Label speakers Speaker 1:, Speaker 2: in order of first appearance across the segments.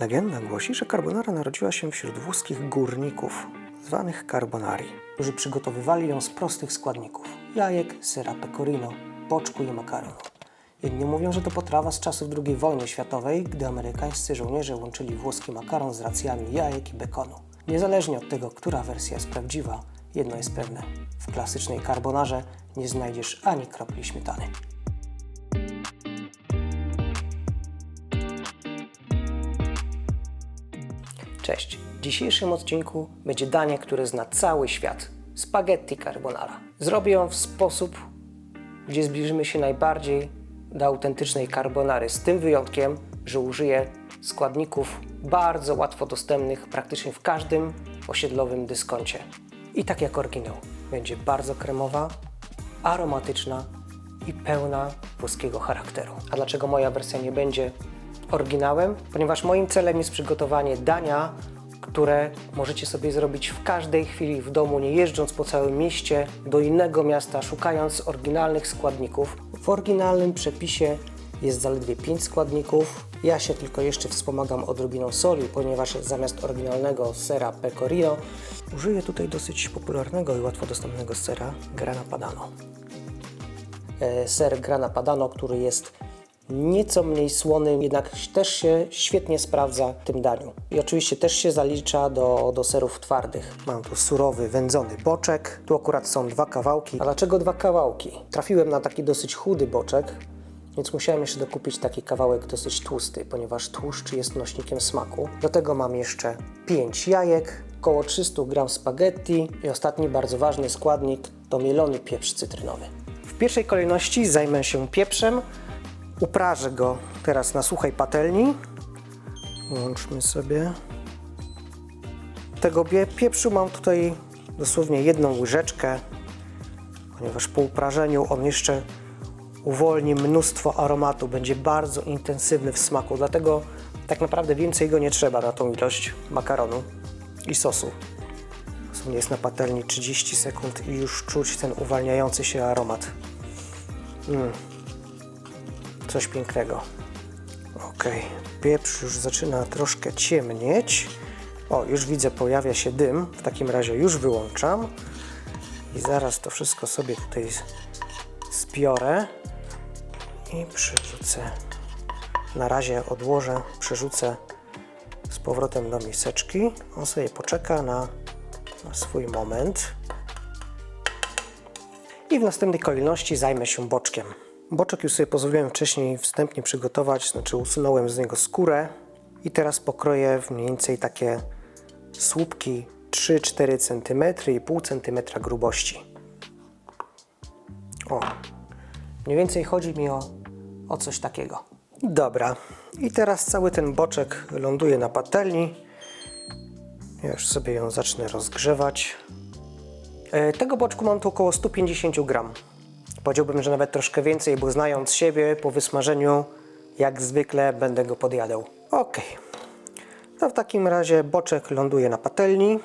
Speaker 1: Legenda głosi, że carbonara narodziła się wśród włoskich górników, zwanych carbonari, którzy przygotowywali ją z prostych składników jajek, sera pecorino, boczku i makaronu. Jedni mówią, że to potrawa z czasów II wojny światowej, gdy amerykańscy żołnierze łączyli włoski makaron z racjami jajek i bekonu. Niezależnie od tego, która wersja jest prawdziwa, jedno jest pewne. W klasycznej carbonarze nie znajdziesz ani kropli śmietany. Cześć. W dzisiejszym odcinku będzie danie, które zna cały świat. Spaghetti carbonara. Zrobię ją w sposób, gdzie zbliżymy się najbardziej do autentycznej carbonary. Z tym wyjątkiem, że użyję składników bardzo łatwo dostępnych praktycznie w każdym osiedlowym dyskoncie. I tak jak oryginał. Będzie bardzo kremowa, aromatyczna i pełna włoskiego charakteru. A dlaczego moja wersja nie będzie oryginałem? Ponieważ moim celem jest przygotowanie dania, które możecie sobie zrobić w każdej chwili w domu, nie jeżdżąc po całym mieście do innego miasta, szukając oryginalnych składników. W oryginalnym przepisie jest zaledwie 5 składników. Ja się tylko jeszcze wspomagam odrobiną soli, ponieważ zamiast oryginalnego sera pecorino użyję tutaj dosyć popularnego i łatwo dostępnego sera grana padano e, ser grana padano, który jest nieco mniej słony, jednak też się świetnie sprawdza w tym daniu. I oczywiście też się zalicza do, do serów twardych. Mam tu surowy, wędzony boczek. Tu akurat są dwa kawałki. A dlaczego dwa kawałki? Trafiłem na taki dosyć chudy boczek, więc musiałem jeszcze dokupić taki kawałek dosyć tłusty, ponieważ tłuszcz jest nośnikiem smaku. Do tego mam jeszcze 5 jajek, około 300 g spaghetti i ostatni bardzo ważny składnik to mielony pieprz cytrynowy. W pierwszej kolejności zajmę się pieprzem. Uprażę go teraz na suchej patelni. Włączmy sobie. Tego pieprzu mam tutaj dosłownie jedną łyżeczkę, ponieważ po uprażeniu on jeszcze uwolni mnóstwo aromatu, będzie bardzo intensywny w smaku, dlatego tak naprawdę więcej go nie trzeba na tą ilość makaronu i sosu. Dosłownie jest na patelni 30 sekund i już czuć ten uwalniający się aromat. Mm. Coś pięknego. Ok, pieprz już zaczyna troszkę ciemnieć. O, już widzę, pojawia się dym. W takim razie już wyłączam. I zaraz to wszystko sobie tutaj zbiorę i przerzucę. Na razie odłożę, przerzucę z powrotem do miseczki. On sobie poczeka na, na swój moment. I w następnej kolejności zajmę się boczkiem. Boczek już sobie pozwoliłem wcześniej wstępnie przygotować, znaczy usunąłem z niego skórę i teraz pokroję w mniej więcej takie słupki 3-4 cm i pół cm grubości. O, mniej więcej chodzi mi o, o coś takiego. Dobra, i teraz cały ten boczek ląduje na patelni. Ja już sobie ją zacznę rozgrzewać. E, Tego boczku mam tu około 150 gram. Powiedziałbym, że nawet troszkę więcej, bo znając siebie po wysmażeniu, jak zwykle będę go podjadał. Ok. To w takim razie boczek ląduje na patelni.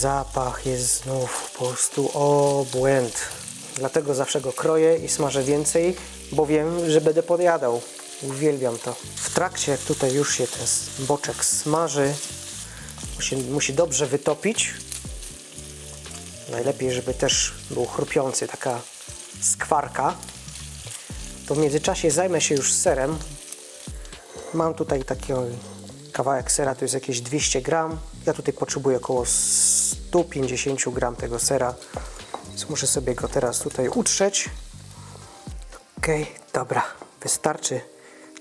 Speaker 1: Zapach jest znów po prostu obłęd. Dlatego zawsze go kroję i smażę więcej, bo wiem, że będę podjadał. Uwielbiam to. W trakcie, jak tutaj już się ten boczek smaży, musi, musi dobrze wytopić. Najlepiej, żeby też był chrupiący, taka skwarka. To w międzyczasie zajmę się już serem. Mam tutaj taki kawałek sera, to jest jakieś 200 gram. Ja tutaj potrzebuję około 150 gram tego sera, więc muszę sobie go teraz tutaj utrzeć. Ok, dobra, wystarczy.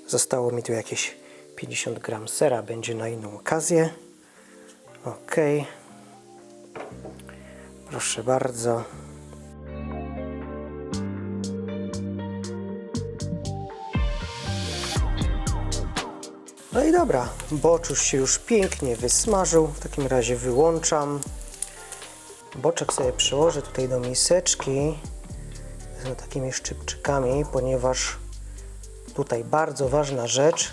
Speaker 1: Zostało mi tu jakieś 50 gram sera, będzie na inną okazję. Ok, proszę bardzo. No i dobra, boczuś się już pięknie wysmażył. W takim razie wyłączam. Boczek sobie przyłożę tutaj do miseczki. z takimi szczypczykami, ponieważ tutaj bardzo ważna rzecz,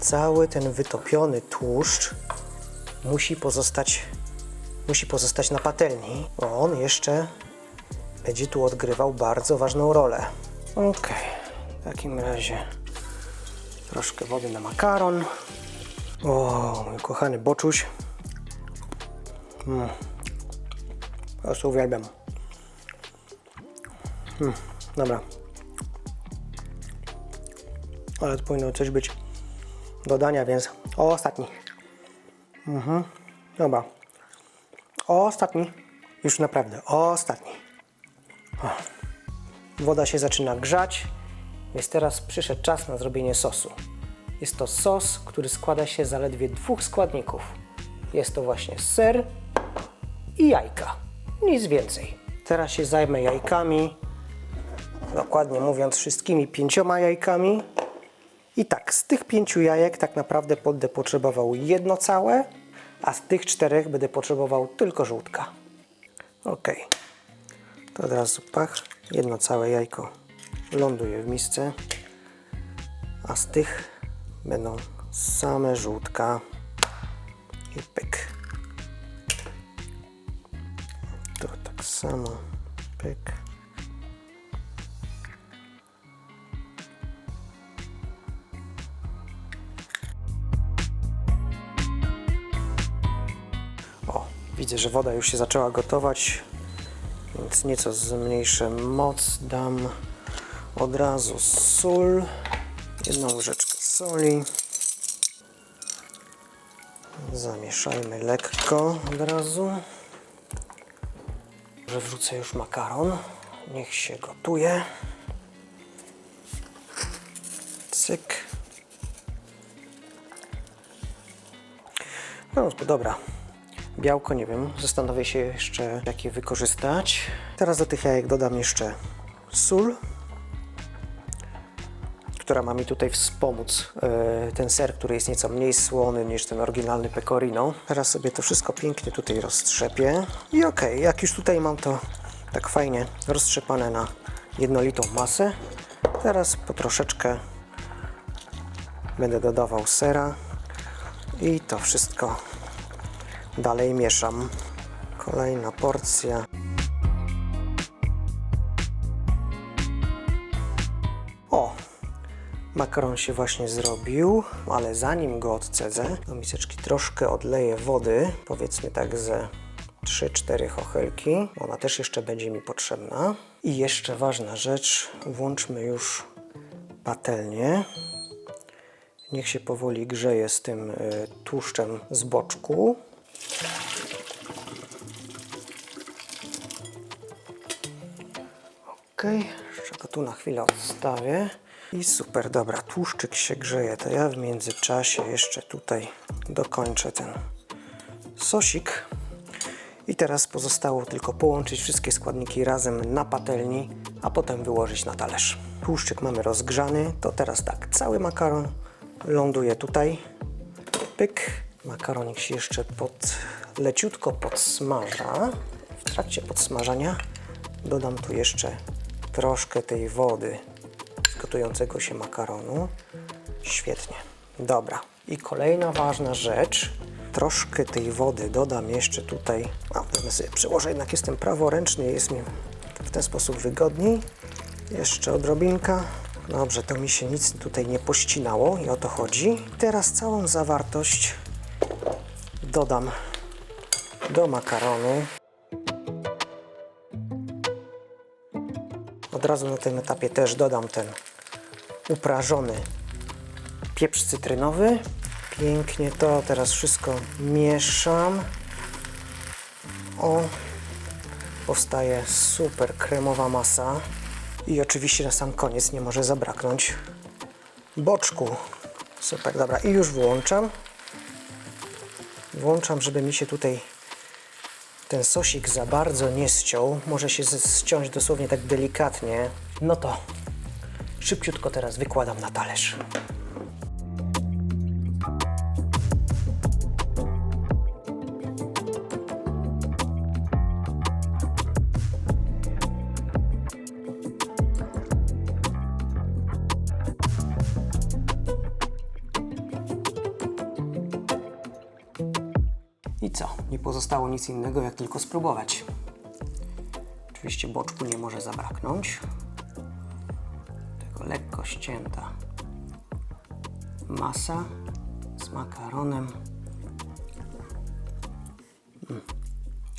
Speaker 1: cały ten wytopiony tłuszcz musi pozostać, musi pozostać na patelni, bo on jeszcze będzie tu odgrywał bardzo ważną rolę. Ok, w takim razie troszkę wody na makaron. O, mój kochany boczuś. Mm. Po prostu uwielbiam. Mm, dobra. Ale to powinno coś być dodania, więc ostatni. Mhm. Dobra. Ostatni. Już naprawdę, ostatni. O. Woda się zaczyna grzać, więc teraz przyszedł czas na zrobienie sosu. Jest to sos, który składa się zaledwie dwóch składników. Jest to właśnie ser i jajka. Nic więcej. Teraz się zajmę jajkami, dokładnie mówiąc wszystkimi pięcioma jajkami. I tak, z tych pięciu jajek tak naprawdę będę potrzebował jedno całe, a z tych czterech będę potrzebował tylko żółtka. Ok. To od razu pach, jedno całe jajko ląduje w misce, a z tych będą same żółtka i pyk. Samo, pyk. O, widzę, że woda już się zaczęła gotować, więc nieco zmniejszę moc. Dam od razu sól, jedną łyżeczkę soli. Zamieszajmy lekko od razu. Że wrzucę już makaron. Niech się gotuje. Cyk. No, dobra. Białko nie wiem, zastanowię się jeszcze jakie wykorzystać. Teraz do tych jajek dodam jeszcze sól, która ma mi tutaj wspomóc e, ten ser, który jest nieco mniej słony niż ten oryginalny pecorino. Teraz sobie to wszystko pięknie tutaj roztrzepię. I ok, jak już tutaj mam to tak fajnie roztrzepane na jednolitą masę, teraz po troszeczkę będę dodawał sera i to wszystko dalej mieszam. Kolejna porcja. Makaron się właśnie zrobił, ale zanim go odcedzę, do miseczki troszkę odleję wody, powiedzmy tak ze 3-4 chochelki. Ona też jeszcze będzie mi potrzebna. I jeszcze ważna rzecz, włączmy już patelnię. Niech się powoli grzeje z tym y, tłuszczem z boczku. Ok, jeszcze go tu na chwilę odstawię. I super, dobra, tłuszczyk się grzeje, to ja w międzyczasie jeszcze tutaj dokończę ten sosik. I teraz pozostało tylko połączyć wszystkie składniki razem na patelni, a potem wyłożyć na talerz. Tłuszczyk mamy rozgrzany, to teraz tak, cały makaron ląduje tutaj. Pyk. Makaronik się jeszcze pod, leciutko podsmaża. W trakcie podsmażania dodam tu jeszcze troszkę tej wody gotującego się makaronu. Świetnie. Dobra. I kolejna ważna rzecz. Troszkę tej wody dodam jeszcze tutaj. A, wezmę sobie przełożę, jednak jestem praworęczny, jest mi w ten sposób wygodniej. Jeszcze odrobinka. Dobrze, to mi się nic tutaj nie pościnało i o to chodzi. Teraz całą zawartość dodam do makaronu. Od razu na tym etapie też dodam ten uprażony pieprz cytrynowy. Pięknie to teraz wszystko mieszam. O, powstaje super kremowa masa. I oczywiście na sam koniec nie może zabraknąć boczku. Super, dobra. I już włączam. Włączam, żeby mi się tutaj ten sosik za bardzo nie ściął. Może się ściąć dosłownie tak delikatnie. No to szybciutko teraz wykładam na talerz. I co? Nie pozostało nic innego, jak tylko spróbować. Oczywiście boczku nie może zabraknąć. Ścięta masa z makaronem. Mm.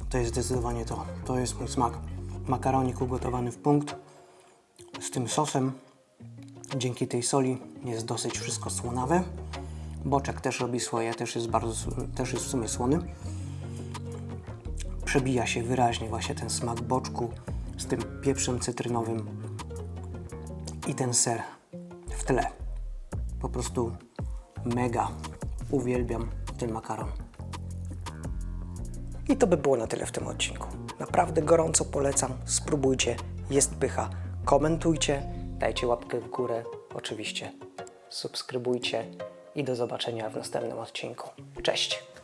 Speaker 1: To jest zdecydowanie to. To jest mój smak. Makaronik ugotowany w punkt z tym sosem. Dzięki tej soli jest dosyć wszystko słonawe. Boczek też robi swoje, też jest bardzo, też jest w sumie słony. Przebija się wyraźnie właśnie ten smak boczku z tym pieprzem cytrynowym i ten ser w tle. Po prostu mega uwielbiam ten makaron. I to by było na tyle w tym odcinku. Naprawdę gorąco polecam, spróbujcie, jest pycha. Komentujcie, dajcie łapkę w górę, oczywiście subskrybujcie i do zobaczenia w następnym odcinku. Cześć!